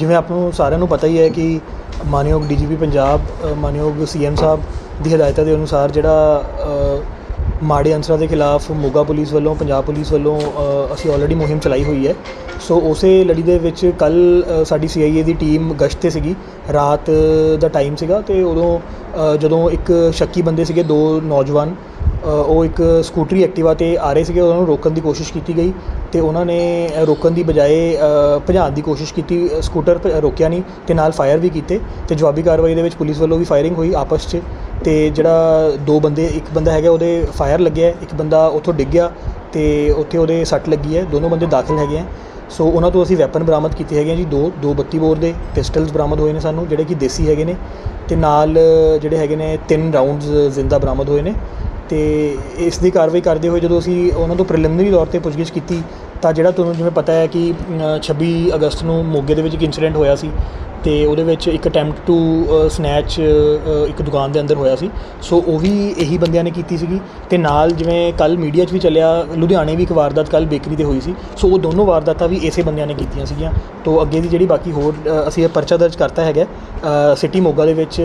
ਜਿਵੇਂ ਆਪ ਨੂੰ ਸਾਰਿਆਂ ਨੂੰ ਪਤਾ ਹੀ ਹੈ ਕਿ ਮਾਨਯੋਗ ਡੀਜੀਪੀ ਪੰਜਾਬ ਅ, ਮਾਨਯੋਗ ਸੀਐਮ ਸਾਹਿਬ ਦੀ ਹਦਾਇਤਾਂ ਦੇ ਅਨੁਸਾਰ ਜਿਹੜਾ ਮਾੜੇ ਅਨਸਰਾਂ ਦੇ ਖਿਲਾਫ ਮੋਗਾ ਪੁਲਿਸ ਵੱਲੋਂ ਪੰਜਾਬ ਪੁਲਿਸ ਵੱਲੋਂ ਅਸੀਂ ਆਲਰੇਡੀ ਮੁਹਿੰਮ ਚਲਾਈ ਹੋਈ ਹੈ। ਸੋ ਉਸੇ ਲੜੀ ਦੇ ਵਿੱਚ ਕੱਲ ਸਾਡੀ ਸੀਆਈਏ ਦੀ ਟੀਮ ਗਸ਼ਤ ਤੇ ਸੀਗੀ। ਰਾਤ ਦਾ ਟਾਈਮ ਸੀਗਾ ਤੇ ਉਦੋਂ ਜਦੋਂ ਇੱਕ ਸ਼ੱਕੀ ਬੰਦੇ ਸੀਗੇ ਦੋ ਨੌਜਵਾਨ ਉਹ ਇੱਕ ਸਕੂਟਰੀ ਐਕਟਿਵਾ ਤੇ ਆ ਰਹੇ ਸੀਗੇ, ਉਹਨਾਂ ਨੂੰ ਰੋਕਣ ਦੀ ਕੋਸ਼ਿਸ਼ ਕੀਤੀ ਗਈ ਅਤੇ ਉਹਨਾਂ ਨੇ ਰੋਕਣ ਦੀ ਬਜਾਏ ਭਜਾਉਣ ਦੀ ਕੋਸ਼ਿਸ਼ ਕੀਤੀ ਸਕੂਟਰ ਭ- ਰੋਕਿਆ ਨਹੀਂ ਅਤੇ ਨਾਲ ਫਾਇਰ ਵੀ ਕੀਤੇ ਅਤੇ ਜਵਾਬੀ ਕਾਰਵਾਈ ਦੇ ਵਿੱਚ ਪੁਲਿਸ ਵੱਲੋਂ ਵੀ ਫਾਇਰਿੰਗ ਹੋਈ ਆਪਸ 'ਚ ਅਤੇ ਜਿਹੜਾ ਦੋ ਬੰਦੇ, ਇੱਕ ਬੰਦਾ ਹੈਗਾ ਉਹਦੇ ਫਾਇਰ ਲੱਗਿਆ, ਇੱਕ ਬੰਦਾ ਉੱਥੋਂ ਡਿੱਗ ਗਿਆ ਤੇ ਉੱਥੇ ਉਹਦੇ ਸੱਟ ਲੱਗੀ ਹੈ, ਦੋਨੋਂ ਬੰਦੇ ਦਾਖਲ ਹੈਗੇ ਹੈ। ਸੋ ਉਹਨਾਂ ਤੋਂ ਅਸੀਂ ਵੈਪਨ ਬਰਾਮਦ ਕੀਤੇ ਹੈਗੇ ਆ ਜੀ, ਦੋ ਦੋ 32 ਬੋਰ ਦੇ ਪਿਸਟਲਸ ਬਰਾਮਦ ਹੋਏ ਨੇ ਸਾਨੂੰ, ਜਿਹੜੇ ਕਿ ਦੇਸੀ ਹੈਗੇ ਨੇ ਤੇ ਨਾਲ ਜਿਹੜੇ ਹੈਗੇ ਨੇ ਤਿੰਨ ਰਾਉਂਡਸ ਜ਼ਿੰਦਾ ਬਰਾਮਦ ਹੋਏ ਨੇ। ਤੇ ਇਸ ਦੀ ਕਾਰਵਾਈ ਕਰਦੇ ਹੋਏ ਜਦੋਂ ਅਸੀਂ ਉਹਨਾਂ ਤੋਂ ਪ੍ਰੀਲਿਮਿਨਰੀ ਤੌਰ ਤੇ ਪੁੱਛਗਿੱਛ ਕੀਤੀ ਤਾਂ ਜਿਹੜਾ ਤੁਹਾਨੂੰ ਜਿਵੇਂ ਪਤਾ ਹੈ ਕਿ ਅ, 26 ਅਗਸਤ ਨੂੰ ਮੋਗੇ ਦੇ ਵਿੱਚ ਇੱਕ ਇਨਸੀਡੈਂਟ ਹੋਇਆ ਸੀ ਤੇ ਉਹਦੇ ਵਿੱਚ ਇੱਕ ਅਟੈਂਪਟ ਟੂ ਸਨੈਚ ਇੱਕ ਦੁਕਾਨ ਦੇ ਅੰਦਰ ਹੋਇਆ ਸੀ। ਸੋ ਉਹ ਵੀ ਇਹੀ ਬੰਦਿਆਂ ਨੇ ਕੀਤੀ ਸੀਗੀ ਤੇ ਨਾਲ ਜਿਵੇਂ ਕੱਲ ਮੀਡੀਆ 'ਚ ਵੀ ਚੱਲਿਆ ਲੁਧਿਆਣੇ ਵੀ ਇੱਕ ਵਾਰਦਾਤ ਕੱਲ ਬੇਕਰੀ ਤੇ ਹੋਈ ਸੀ। ਸੋ ਉਹ ਦੋਨੋਂ ਵਾਰਦਾਤਾਂ ਵੀ ਇਸੇ ਬੰਦਿਆਂ ਨੇ ਕੀਤੀਆਂ ਸੀਗੀਆਂ। ਤੋਂ ਅੱਗੇ ਦੀ ਜਿਹੜੀ ਬਾਕੀ ਹੋਰ ਅਸੀਂ ਇਹ ਪਰਚਾ ਦਰਜ ਕਰਤਾ ਹੈਗਾ ਸਿਟੀ ਮੋਗਾ ਦੇ ਵਿੱਚ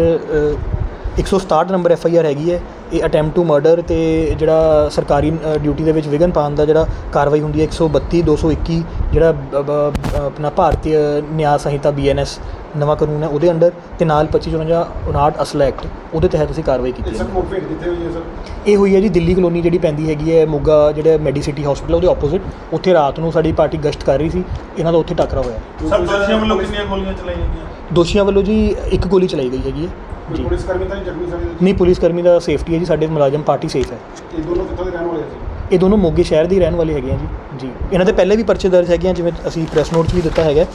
167 ਨੰਬਰ ਐਫ ਆਈ ਆਰ ਹੈਗੀ ਹੈ। ਇਹ ਅਟੈਂਪਟ ਟੂ ਮਰਡਰ ਤੇ ਜਿਹੜਾ ਸਰਕਾਰੀ ਡਿਊਟੀ ਦੇ ਵਿੱਚ ਵਿਘਨ ਪਾਉਣ ਦਾ ਜਿਹੜਾ ਕਾਰਵਾਈ ਹੁੰਦੀ ਹੈ। 132 221 ਜਿਹੜਾ ਆਪਣਾ ਭਾਰਤੀ ਨਿਆਂ ਸੰਹਿਤਾ ਬੀਐਨਐਸ ਨਵਾਂ ਕਾਨੂੰਨ ਹੈ ਉਹਦੇ ਅੰਡਰ ਤੇ ਨਾਲ 2554 59 ਅਸਲਾ ਐਕਟ ਉਹਦੇ ਤਹਿਤ ਅਸੀਂ ਕਾਰਵਾਈ ਕੀਤੀ ਇਹ ਹੈ ਇਹ ਹੋਈ ਹੈ ਜੀ ਦਿੱਲੀ ਕਲੋਨੀ ਜਿਹੜੀ ਪੈਂਦੀ ਹੈਗੀ ਹੈ ਮੋਗਾ ਜਿਹੜਾ ਮੈਡੀਸਿਟੀ ਹਸਪੀਟਲ ਉਹਦੇ ਆਪੋਜ਼ਿਟ ਉੱਥੇ ਰਾਤ ਨੂੰ ਸਾਡੀ ਪਾਰਟੀ ਗਸ਼ਤ ਕਰ ਰਹੀ ਸੀ। ਇਹਨਾਂ ਦਾ ਉੱਥੇ ਟੱਕਰਾ ਹੋਇਆ। ਸਰ ਦੋਸ਼ੀਆਂ ਵੱਲੋਂ ਕਿੰਨੀਆਂ ਗੋਲੀਆਂ ਚਲਾਈਆਂ ਗਈਆਂ? ਦੋਸ਼ੀਆਂ ਵੱਲੋਂ ਜੀ ਇੱਕ ਗੋਲੀ ਚਲਾਈ ਗਈ ਹੈਗੀ ਹੈ। ਕੋਈ ਜੀ। ਪੁਲਿਸ ਕਰਮੀ ਤਾਂ ਨਹੀਂ ਜ਼ਖਮੀ ਸਰ ਨਹੀਂ ਪੁਲਿਸ ਕਰਮੀ ਦਾ ਸੇਫਟੀ ਹੈ ਜੀ ਸਾਡੇ ਮੁਲਾਜ਼ਮ ਪਾਰਟੀ ਸੇਫ ਹੈ। ਇਹ ਦੋਨੋਂ ਕਿੱਥੋਂ ਦੇ ਰਹਿਣ ਵਾਲੇ ਸੀ ਇਹ ਦੋਨੋਂ ਮੋਗੇ ਸ਼ਹਿਰ ਦੇ ਹੀ ਰਹਿਣ ਵਾਲੇ ਹੈਗੇ ਆ ਜੀ ਜੀ। ਇਹਨਾਂ ਦੇ ਪਹਿਲੇ ਵੀ ਪਰਚੇ ਦਰਜ ਹੈਗੇ ਆ ਜਿਵੇਂ ਅਸੀਂ ਪ੍ਰੈਸ ਨੋਟ 'ਚ ਵੀ ਦਿੱਤਾ ਹੈਗਾ।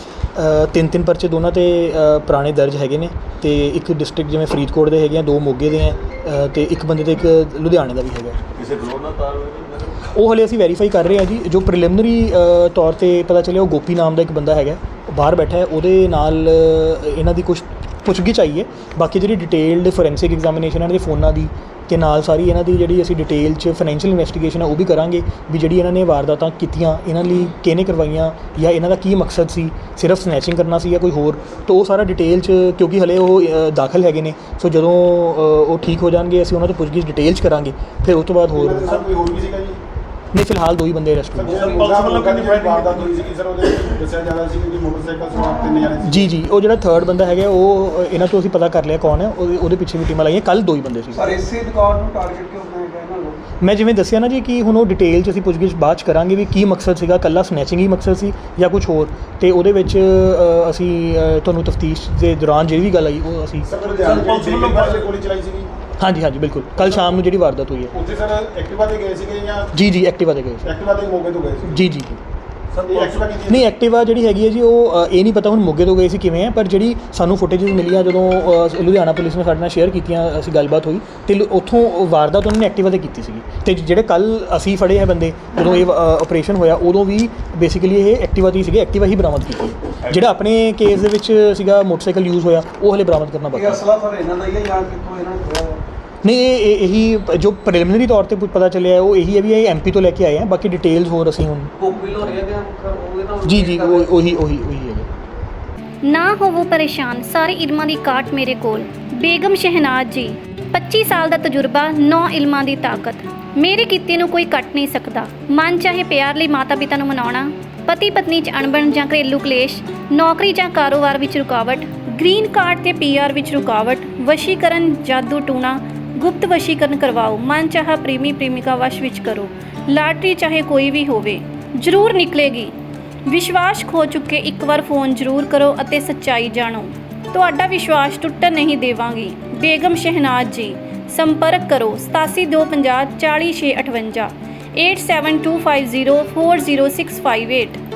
ਤਿੰਨ ਤਿੰਨ ਪਰਚੇ ਦੋਨਾਂ ਤੇ ਅ, ਪੁਰਾਣੇ ਦਰਜ ਹੈਗੇ ਨੇ ਤੇ ਇੱਕ ਡਿਸਟ੍ਰਿਕਟ ਜਿਵੇਂ ਫਰੀਦਕੋਟ ਦੇ ਹੈਗੇ ਆ ਦੋ ਮੋਗੇ ਦੇ ਆ ਅ, ਤੇ ਇੱਕ ਬੰਦੇ ਤੇ ਇੱਕ ਲੁਧਿਆਣੇ ਦਾ ਵੀ ਹੈਗਾ। ਕਿਸੇ ਵਿਰੋਧ ਨਾਲ ਤਾਰ ਹੋਈ ਉਹ ਹਲੇ ਅਸੀਂ ਵੈਰੀਫਾਈ ਕਰ ਰਹੇ ਹਾਂ ਜੀ। ਜੋ ਪ੍ਰੀਲਿਮਿਨਰੀ ਤੌਰ ਤੇ ਪਤਾ ਚੱਲਿਆ ਉਹ ਗੋਪੀ ਨਾਮ ਦਾ ਇੱਕ ਬੰਦਾ ਹੈਗਾ ਉਹ ਬਾਹਰ ਬੈਠਾ ਹੈ ਉਹਦੇ ਨਾਲ ਅ, ਇਹਨਾਂ ਦੀ ਕੁਝ ਪੁੱਛਗਿੱਛ ਚਾਹੀਏ ਬਾਕੀ ਜਿਹੜੀ ਡਿਟੇਲਡ ਫੋਰੈਂਸਿਕ ਐਗਜ਼ਾਮੀਨੇਸ਼ਨ ਇਹਨਾਂ ਦੇ ਫੋਨਾਂ ਦੀ ਤੇ ਨਾਲ ਸਾਰੀ ਇਹਨਾਂ ਦੀ ਜਿਹੜੀ ਅਸੀਂ ਡਿਟੇਲ ਚ ਫਾਈਨੈਂਸ਼ੀਅਲ ਇਨਵੈਸਟੀਗੇਸ਼ਨ ਹੈ ਉਹ ਵੀ ਕਰਾਂਗੇ ਵੀ ਜਿਹੜੀ ਇਹਨਾਂ ਨੇ ਵਾਰਦਾਤਾਂ ਕੀਤੀਆਂ, ਇਹਨਾਂ ਲਈ ਕਿਹਨੇ ਕਰਵਾਈਆਂ ਜਾਂ ਇਹਨਾਂ ਦਾ ਕੀ ਮਕਸਦ ਸੀ, ਸਿਰਫ ਸਨੈਚਿੰਗ ਕਰਨਾ ਸੀ ਜਾਂ ਕੋਈ ਹੋਰ। ਤਾਂ ਉਹ ਸਾਰਾ ਡਿਟੇਲ ਚ ਕਿਉਂਕਿ ਹਲੇ ਉਹ ਦਾਖਲ ਹੈਗੇ ਨੇ। ਸੋ ਜਦੋਂ ਉਹ ਠੀਕ ਹੋ ਜਾਣਗੇ, ਅਸੀਂ ਉਹਨਾਂ ਤੋਂ ਪੁੱਛਗਿੱਛ ਡਿਟੇਲ ਚ ਕਰਾਂਗੇ। ਫਿਰ ਉਸ ਤੋਂ ਬਾਅਦ ਹੋਰ ਇਹਨਾਂ ਕੋਈ ਹੋਰ ਵੀ ਸੀਗਾ ਜੀ? ਨਹੀਂ ਫਿਲਹਾਲ ਦੋ ਹੀ ਬੰਦੇ ਅਰੈਸਟ ਸਰ ਹੋਏ ਜਾ ਰਿਹਾ ਸੀ ਕਿ ਮੋਟਰਸਾਈਕਲ ਸਵਾਰ ਤਿੰਨ ਜਣੇ ਸੀ? ਜੀ ਜੀ ਉਹ ਜਿਹੜਾ ਥਰਡ ਬੰਦਾ ਹੈਗਾ ਉਹ ਇਹਨਾਂ ਤੋਂ ਅਸੀਂ ਪਤਾ ਕਰ ਲਿਆ ਕੌਣ ਹੈ ਉਹਦੇ ਉਹਦੇ ਪਿੱਛੇ ਵੀ ਟੀਮਾਂ ਲਾਈਆਂ ਕੱਲ ਦੋ ਹੀ ਬੰਦੇ ਸੀ। ਸਰ ਇਸੇ ਦੁਕਾਨ ਨੂੰ ਟਾਰਗੇਟ ਕਿਉਂ ਬਣਾਇਆ ਗਿਆ ਇਹਨਾਂ ਨੂੰ? ਮੈਂ ਜਿਵੇਂ ਦੱਸਿਆ ਨਾ ਜੀ ਕਿ ਹੁਣ ਉਹ ਡਿਟੇਲ 'ਚ ਅਸੀਂ ਪੁੱਛਗਿੱਛ ਬਾਅਦ 'ਚ ਕਰਾਂਗੇ ਵੀ ਕੀ ਮਕਸਦ ਸੀਗਾ ਕੱਲਾ ਸਨੈਚਿੰਗ ਹੀ ਮਕਸਦ ਸੀ ਜਾਂ ਕੁਝ ਹੋਰ? ਤੇ ਉਹਦੇ ਵਿੱਚ ਅਸੀਂ ਤੁਹਾਨੂੰ ਤਫਤੀਸ਼ ਦੇ ਦੌਰਾਨ ਜਿਹੜੀ ਵੀ ਗੱਲ ਆਈ ਉਹ ਅਸੀਂ ਸਰ ਲੁਧਿਆਣੇ ਪੁਲਿਸ ਜਿਹੜੀ ਵੱਲੋਂ ਬੇਕਰੀ ਵਾਲੇ ਗੋਲੀ ਚਲਾਈ ਸੀਗੀ। ਹਾਂਜੀ ਹਾਂਜੀ ਬਿਲਕੁਲ। ਕੱਲ ਸ਼ਾਮ ਨੂੰ ਜਿਹੜੀ ਵਾਰਦਾਤ ਹੋਈ ਹੈ। ਉੱਥੇ ਸਰ ਐਕਟਿਵਾ ਤੇ ਗਏ ਸੀਗੇ ਜਾਂ ਜੀ ਜੀ ਐਕਟਿਵਾ ਤੇ ਗਏ ਸੀ। ਐਕਟਿਵਾ ਤੇ ਮੌਕੇ ਤੋਂ ਗਏ ਸੀ? ਜੀ ਜੀ। ਜੀ ਸਰ ਇਹ ਐਕਟਿਵਾ ਕੀ ਨਹੀਂ ਐਕਟਿਵਾ ਜਿਹੜੀ ਹੈਗੀ ਹੈ ਜੀ ਉਹ ਅ, ਇਹ ਨਹੀਂ ਪਤਾ ਹੁਣ ਮੋਗੇ ਤੋਂ ਗਏ ਸੀ ਕਿਵੇਂ ਹੈ ਪਰ ਜਿਹੜੀ ਸਾਨੂੰ ਫੁਟੇजेस ਮਿਲੀਆਂ ਜਦੋਂ ਅ, ਲੁਧਿਆਣਾ ਪੁਲਿਸ ਨੇ ਸਾਡੇ ਨਾਲ ਸ਼ੇਅਰ ਕੀਤੀਆਂ ਅਸੀਂ ਗੱਲਬਾਤ ਹੋਈ ਤੇ ਲੁ- ਉੱਥੋਂ ਉਹ ਵਾਰਦਾਤ ਉਹਨਾਂ ਨੇ ਐਕਟਿਵਾ ਤੇ ਕੀਤੀ ਸੀਗੀ। ਤੇ ਜਿਹੜੇ ਕੱਲ ਅਸੀਂ ਫੜੇ ਹੈ ਬੰਦੇ ਜਦੋਂ ਇਹ ਆਪਰੇਸ਼ਨ ਹੋਇਆ ਉਦੋਂ ਵੀ ਬੇਸਿਕਲੀ ਇਹ ਐਕਟਿਵਾ ਤੇ ਹੀ ਸੀਗੇ ਐਕਟਿਵਾ ਹੀ ਬਰਾਮਦ ਕੀਤੀ। ਜਿਹੜਾ ਆਪਣੇ ਕੇਸ ਦੇ ਵਿੱਚ ਸੀਗਾ ਮੋਟਰਸਾਈਕਲ ਯੂਜ਼ ਹੋਇਆ ਉਹ ਹਲੇ ਬਰਾਮਦ ਕਰਨਾ ਬਾਕੀ ਇਹ ਹੈ। ਅਸਲਾ ਸਰ ਇਹਨਾਂ ਦਾ ਹੀ ਹੈ ਜਾਂ ਕਿੱਥੋਂ ਇਹਨਾਂ ਨੇ ਨਹੀਂ ਇਹ ਇਹ- ਜੋ ਪ੍ਰੀਲਿਮਿਨਰੀ ਤੌਰ ਤੇ ਪਤਾ ਚੱਲਿਆ ਹੈ, ਉਹ ਇਹੀ ਹੈ ਵੀ ਇਹ ਐਮਪੀ ਤੋਂ ਲੈ ਕੇ ਆਏ ਆ ਬਾਕੀ ਡਿਟੇਲਸ ਹੋਰ ਅਸੀਂ ਹੁਣ ਕੋਪੀ ਲੋ ਰਿਹਾ ਗਿਆ ਉਹਦੇ ਨਾਲ ਜੀ ਜੀ ਉਹ- ਉਹੀ ਉਹੀ ਉਹੀ ਹੈਗਾ ਨਾ ਹੋਵੋ ਪਰੇਸ਼ਾਨ ਸਾਰੇ ਇਲਮਾਂ ਦੀ ਕਾਟ ਮੇਰੇ ਕੋਲ। ਬੇਗਮ ਸ਼ਹਿਨਾਜ਼ ਜੀ 25 ਸਾਲ ਦਾ ਤਜਰਬਾ 9 ਇਲਮਾਂ ਦੀ ਤਾਕਤ। ਮੇਰੇ ਕੀਤੇ ਨੂੰ ਕੋਈ ਕੱਟ ਨਹੀਂ ਸਕਦਾ। ਮਨ ਚਾਹੇ ਪਿਆਰ ਲਈ ਮਾਤਾ ਪਿਤਾ ਨੂੰ ਮਨਾਉਣਾ ਪਤੀ ਪਤਨੀ 'ਚ ਅਣਬਣ ਜਾਂ ਘਰੇਲੂ ਕਲੇਸ਼ ਨੌਕਰੀ ਜਾਂ ਕਾਰੋਬਾਰ ਵਿੱਚ ਰੁਕਾਵਟ ਗ੍ਰੀਨ ਕਾਰਡ ਤੇ ਪੀਆਰ ਵਿੱਚ ਰੁਕਾਵਟ ਵਸ਼ੀਕਰਨ ਜਾਦੂ ਟੂਣਾ ਗੁਪਤ ਵਸ਼ੀਕਰਨ ਕਰਵਾਓ, ਮਨ ਚਾਹਾ ਪ੍ਰੇਮੀ ਪ੍ਰੇਮਿਕਾ ਵਸ਼ ਵਿੱਚ ਕਰੋ। ਲਾਟਰੀ ਚਾਹੇ ਕੋਈ ਵੀ ਹੋਵੇ, ਜ਼ਰੂਰ ਨਿਕਲੇਗੀ। ਵਿਸ਼ਵਾਸ ਖੋ ਚੁੱਕੇ ਇੱਕ ਵਾਰ ਫੋਨ ਜ਼ਰੂਰ ਕਰੋ ਅਤੇ ਸੱਚਾਈ ਜਾਣੋ। ਤੁਹਾਡਾ ਵਿਸ਼ਵਾਸ ਟੁੱਟਣ ਨਹੀਂ ਦੇਵਾਂਗੀ। ਬੇਗਮ ਸ਼ਹਿਨਾਜ਼ ਜੀ, ਸੰਪਰਕ ਕਰੋ 8725 40658 8725040658